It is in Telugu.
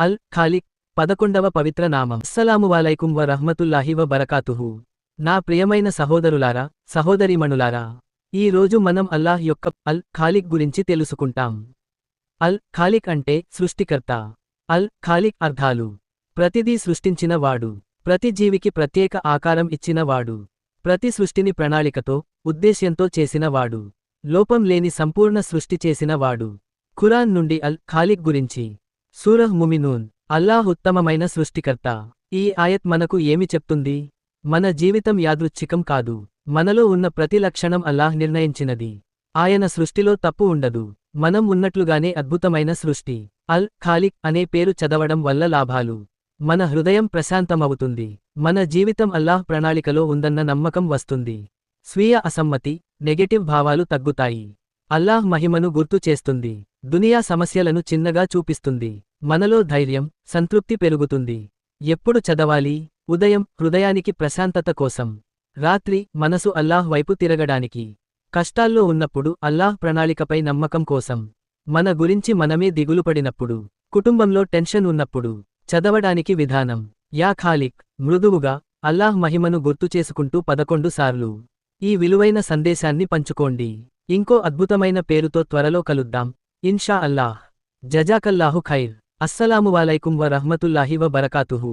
అల్ ఖాలిక్ పదకొండవ పవిత్ర నామం. అస్సలాము వ రహ్మతుల్లాహి వ బరకాతుహు నా ప్రియమైన సహోదరులారా సహోదరీమణులారా ఈ రోజు మనం అల్లాహ్ యొక్క అల్ ఖాలిక్ గురించి తెలుసుకుంటాం. అల్ ఖాలిక్ అంటే సృష్టికర్త. అల్ ఖాలిక్ అర్థాలు ప్రతిదీ సృష్టించిన వాడు. ప్రతి జీవికి ప్రత్యేక ఆకారం ఇచ్చిన వాడు. ప్రతి సృష్టిని ప్రణాళికతో ఉద్దేశ్యంతో చేసిన వాడు. లోపం లేని సంపూర్ణ సృష్టి చేసిన వాడు. ఖురాన్ నుండి అల్ ఖాలిక్ గురించి. సూరహ్ ముమినూన్ అల్లాహ్ ఉత్తమమైన సృష్టికర్త. ఈ ఆయత్ మనకు ఏమి చెప్తుంది? మన జీవితం యాదృచ్ఛికం కాదు. మనలో ఉన్న ప్రతి లక్షణం అల్లాహ్ నిర్ణయించినది. ఆయన సృష్టిలో తప్పు ఉండదు. మనం ఉన్నట్లుగానే అద్భుతమైన సృష్టి. అల్ ఖాలిక్ అనే పేరు చదవడం వల్ల లాభాలు. మన హృదయం ప్రశాంతమవుతుంది. మన జీవితం అల్లాహ్ ప్రణాళికలో ఉందన్న నమ్మకం వస్తుంది. స్వీయ అసమ్మతి నెగటివ్ భావాలు తగ్గుతాయి. అల్లాహ్ మహిమను గుర్తు చేస్తుంది. దునియా సమస్యలను చిన్నగా చూపిస్తుంది. మనలో ధైర్యం సంతృప్తి పెరుగుతుంది. ఎప్పుడు చదవాలి? ఉదయం హృదయానికి ప్రశాంతత కోసం. రాత్రి మనసు అల్లాహ్ వైపు తిరగడానికి. కష్టాల్లో ఉన్నప్పుడు అల్లాహ్ ప్రణాళికపై నమ్మకం కోసం. మన గురించి మనమే దిగులుపడినప్పుడు కుటుంబంలో టెన్షన్ ఉన్నప్పుడు. చదవడానికి విధానం. యా ఖాలిక్ మృదువుగా అల్లాహ్ మహిమను గుర్తుచేసుకుంటూ పదకొండు సార్లు. ఈ విలువైన సందేశాన్ని పంచుకోండి. ఇంకో అద్భుతమైన పేరుతో త్వరలో కలుద్దాం. ఇన్షా అల్లాహ్ జజాకల్లాహు ఖైర్ అస్సలాము వాలైకుం వ రహ్మతుల్లాహి వ బరకాతుహు